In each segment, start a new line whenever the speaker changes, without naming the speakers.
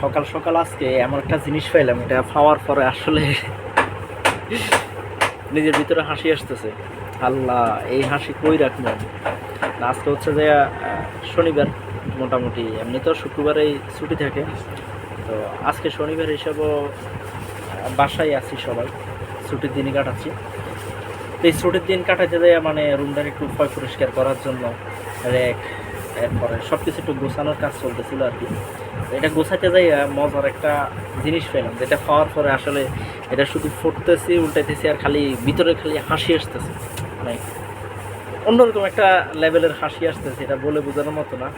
সকাল সকাল আজকে এমন একটা জিনিস পাইলাম এটা পাওয়ার পরে আসলে নিজের ভিতরে হাসি আসতেছে। আল্লাহ এই হাসি কই রাখব? আজকে হচ্ছে যে শনিবার মোটামুটি এমনি তো শুক্রবারেই ছুটি থাকে। তো আজকে শনিবার হিসাবেও আহ, বাসায় আছি সবাই ছুটির দিনই কাটাচ্ছি। তো এই ছুটির দিন কাটাতে যায় মানে রুমটার একটু পরিষ্কার করার জন্য র্যাক এরপরে সব কিছু একটু গোছানোর কাজ চলতেছিল আর কি। এটা গোছাতে যাই মজার একটা জিনিস পেলাম, যেটা পাওয়ার পরে আসলে এটা শুধু ফুটতেছি, উল্টাইতেছি আর খালি ভিতরে খালি হাসি আসতেছে। মানে অন্যরকম একটা লেভেলের হাসি আসতেছে, এটা বলে বোঝানোর মতো না।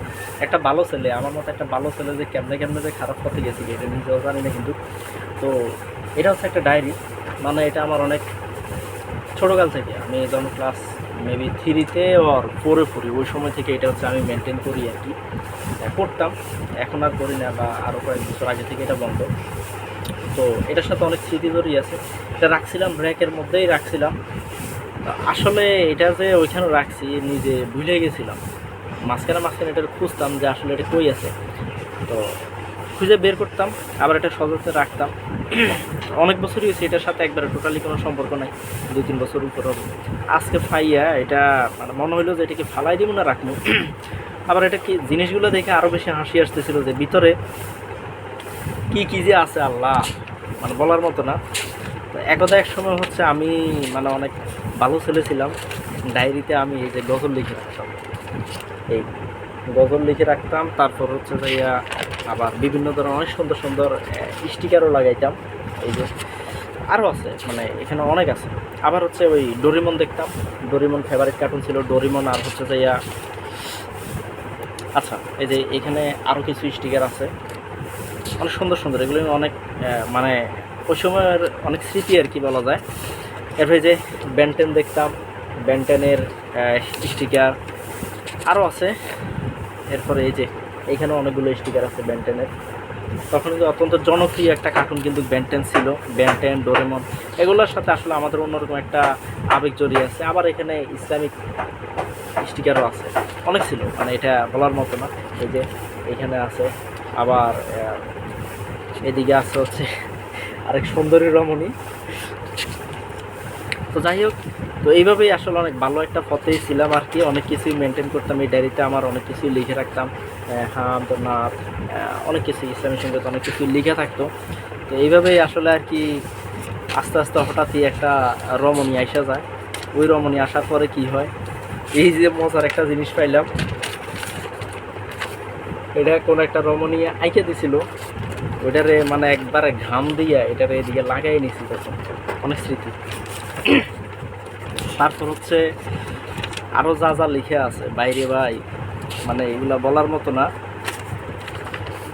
একটা ভালো ছেলে, আমার মতো একটা ভালো ছেলে যে কেমনে কেমনে যে খারাপ পথে গেছি, এটা নিজেও জানি না কিন্তু। তো এটা হচ্ছে একটা ডায়েরি মানে এটা আমার অনেক ছোটোকাল থেকে। আমি যখন ক্লাস মেবি থ্রিতে ওর ফোরে পড়ি। ওই সময় থেকে এটা হচ্ছে আমি মেনটেন করি আর কি। করতাম এখন আর করি না বা আরও কয়েক বছর আগে থেকে এটা বন্ধ। তো এটার সাথে অনেক স্মৃতি জড়িয়ে আছে। এটা রাখছিলাম র্যাকের মধ্যেই রাখছিলাম। আসলে এটা যে ওইখানে রাখছি, নিজে ভুলে গেছিলাম। মাঝখানে মাঝখানে এটা খুঁজতাম যে আসলে এটা কই আছে। তো খুঁজে বের করতাম, আবার এটা সযত্নে রাখতাম। অনেক বছরই হয়েছে, এটার সাথে একবারে টোটালি কোনো সম্পর্ক নাই, দুই তিন বছর উপর হবে। আজকে ফাইয়া এটা মানে মনে হইল যে এটাকে ফালাই দিব না রাখব আবার এটা কি, জিনিসগুলো দেখে আরও বেশি হাসি আসতেছিল যে ভিতরে কি কি যে আছে আল্লাহ মানে বলার মতো না। তো একদা এক সময় হচ্ছে আমি মানে অনেক ভালো ছেলে ছিলাম, ডায়েরিতে আমি এই যে গজল লিখে রাখতাম। এই গজল লিখে রাখতাম, তারপর হচ্ছে যাইয়া আবার বিভিন্ন ধরনের অনেক সুন্দর সুন্দর স্টিকারও লাগাইতাম। এই যে আরও আছে মানে এখানে অনেক আছে। আবার হচ্ছে ওই ডোরিমন দেখতাম ডোরিমন ফেভারিট কার্টুন ছিল ডোরিমন আর হচ্ছে যাইয়া আচ্ছা এই যে এখানে আরও কিছু স্টিকার আছে। অনেক সুন্দর সুন্দর, এগুলো অনেক মানে ওই সময়ের অনেক স্মৃতি আর কি বলা যায়। এরপরে যে ব্যান্টেন দেখতাম ব্যান্টেনের স্টিকার আরও আছে। এরপরে এই যে এখানে অনেকগুলো স্টিকার আছে ব্যান্টেনের তখন কিন্তু অত্যন্ত জনপ্রিয় একটা কার্টুন কিন্তু ব্যান্টেন ছিল ব্যান্টেন ডোরেমন এগুলোর সাথে আসলে আমাদের অন্যরকম একটা আবেগ জড়িয়ে আছে। আবার এখানে ইসলামিক স্টিকারও আছে। অনেক ছিল মানে এটা বলার মতো না। এই যে এখানে আছে, আবার এদিকে আছে হচ্ছে আরেক সুন্দরী রমণী। তো যাই হোক, তো এইভাবেই আসলে অনেক ভালো একটা পথেই ছিলাম আর কি। অনেক কিছুই মেনটেন করতাম, এই ডায়েরিতে আমার অনেক কিছুই লিখে রাখতাম। হাম তো নাথ অনেক কিছু ইসলামের সঙ্গে অনেক কিছু লিখে থাকতো। তো এইভাবেই আসলে আর কি আস্তে আস্তে হঠাৎই একটা রমণী আইসা যায়। ওই রমণী আসার পরে কি হয়? এই যে মজার একটা জিনিস পাইলাম। এটা কোন একটা রমণী আইকে দিছিল। ওইটারে মানে একবারে ঘাম দিয়া এটারে এদিকে লাগাই নিছি তখন অনেক স্মৃতি। তারপর হচ্ছে আরও যা যা লিখে আছে বাইরে ভাই মানে এগুলা বলার মতো না।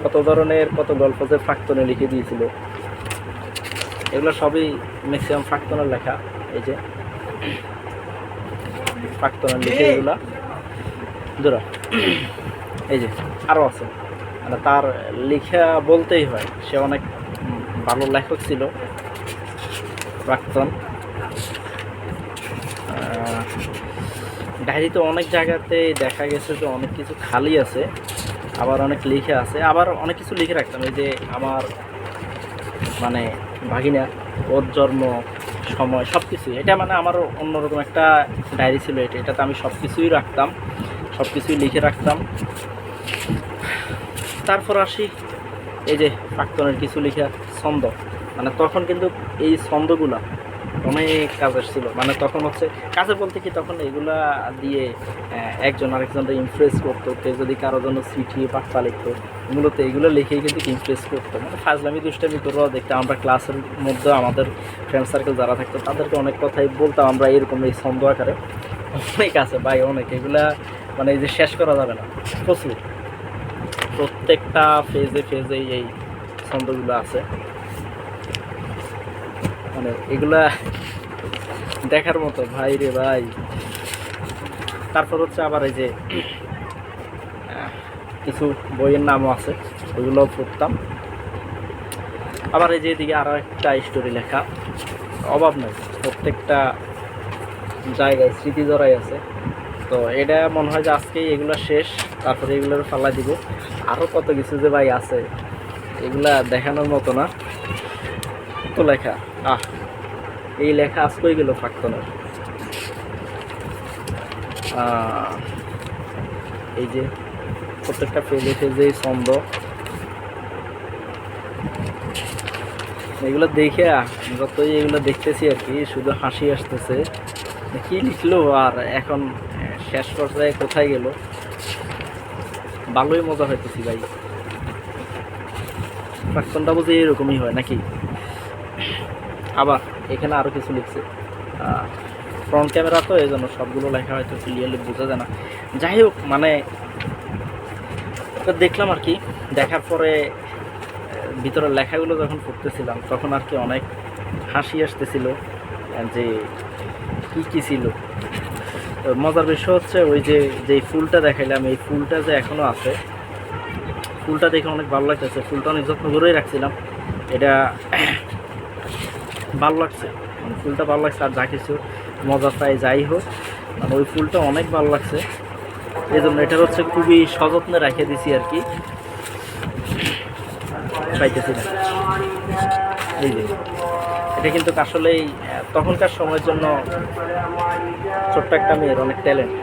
কত ধরনের কত গল্প যে প্রাক্তনে লিখে দিয়েছিল। এগুলো সবই ম্যাক্সিমাম প্রাক্তনের লেখা এই যে। প্রাক্তনের লিখে এগুলা। ধরো এই যে আরও আছে। মানে তার লেখা বলতেই হয় সে অনেক ভালো লেখক ছিল প্রাক্তন ডায়েরিতে অনেক জায়গাতে দেখা গেছে যে অনেক কিছু খালি আছে, আবার অনেক লিখে আছে। আবার অনেক কিছু লিখে রাখতাম, এই যে আমার মানে ভাগিনা, ওর জন্ম, সময় সব কিছু এটা মানে আমারও অন্যরকম একটা ডায়েরি ছিল এটা। এটাতে আমি সব কিছুই রাখতাম সব কিছুই লিখে রাখতাম। তারপর আসি এই যে প্রাক্তনের কিছু লেখা, ছন্দ। মানে তখন কিন্তু এই ছন্দগুলা অনেক কাজের ছিল মানে তখন হচ্ছে কাজে বলতে কি তখন এগুলা দিয়ে একজন আরেকজনকে ইমপ্রেস করতো, কেউ যদি কারও জন্য চিঠি, বার্তা লিখতো, মূলত এগুলো লিখেই কিন্তু ইমপ্রেস করতো। মানে ফাজলামি, দুষ্টামি করেও দেখতাম আমরা ক্লাসের মধ্যে আমাদের ফ্রেন্ড সার্কেল যারা থাকতো, তাদেরকে অনেক কথাই বলতাম আমরা এরকম এই ছন্দ আকারে। অনেক আছে ভাই, অনেক। এগুলা মানে এই যে শেষ করা যাবে না, প্রচুর। প্রত্যেকটা ফেজে ফেজে এই ছন্দগুলো আছে। মানে এগুলা দেখার মতো, ভাই রে ভাই। তারপর হচ্ছে আবার এই যে, কিছু বইয়ের নামও আছে, ওইগুলোও পড়তাম। আবার এই যে এদিকে আরও একটা স্টোরি লেখা, অভাব নাই, প্রত্যেকটা জায়গায় স্মৃতি জড়াই আছে। তো এটা মনে হয় যে আজকেই এগুলো শেষ, তারপরে এগুলোর ফালাই দিব। আরও কত কিছু যে ভাই আছে, এগুলা দেখানোর মতো না। কত লেখা। আহ এই লেখা আজ কই গেল প্রাক্তনের আহ, এই যে প্রত্যেকটা পেজে পেজে ছন্দ। এগুলো দেখে যতই এগুলো দেখতেছি আর কি শুধু হাসি আসতেছে। কি লিখলো আর এখন শেষ পর্যায়ে কোথায় গেল? ভালোই মজা হইতেছি ভাই। প্রাক্তনটা বুঝি এরকমই হয় নাকি? আবার এখানে আরও কিছু লিখছে। ফ্রন্ট ক্যামেরা তো এই জন্য সবগুলো লেখা হয়তো ক্লিয়ারলি বোঝা যায় না। যাই হোক মানে দেখলাম আর কি। দেখার পরে ভিতরের লেখাগুলো যখন পড়তেছিলাম, তখন আর কি অনেক হাসি আসতেছিল যে কী কী ছিল। মজার বিষয় হচ্ছে ওই যে যে ফুলটা দেখাইলাম, এই ফুলটা যে এখনও আছে, ফুলটা দেখে অনেক ভালো লাগতেছে। ফুলটা অনেক যত্ন করেই রাখছিলাম। এটা ভালো লাগছে। মানে ফুলটা ভালো লাগছে আর যা কিছু মজা পাই, যাই হোক। মানে ওই ফুলটা অনেক ভালো লাগছে। এই জন্য এটার হচ্ছে খুবই সযত্নে রেখে দিছি আর কি। পাইতেছি না। এই যে, এটা কিন্তু আসলেই, তখনকার সময়ের জন্য ছোট্ট একটা মেয়ের অনেক ট্যালেন্ট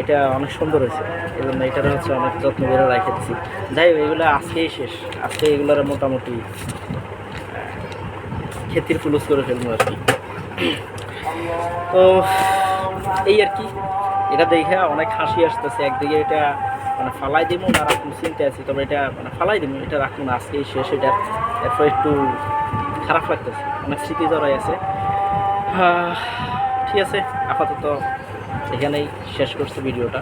এটা অনেক সুন্দর হয়েছে। এই জন্য এটার হচ্ছে অনেক যত্ন করে রেখে যাই হোক, এগুলো আজকেই শেষ। আজকে এগুলোর মোটামুটি ক্ষেতির ফুলুস করে ফেলব আর কি। তো এই আর কি, এটা দেখে অনেক হাসি আসতেছে। একদিকে এটা মানে ফালাই দিব না রাখুন চিনতে আছি, তবে এটা মানে ফালাই দিব এটা রাখুন আজকেই শেষ, এটা এরপর একটু খারাপ লাগতেছে, অনেক স্মৃতি জড়াই আছে। ঠিক আছে, আপাতত এখানেই শেষ করছি ভিডিওটা।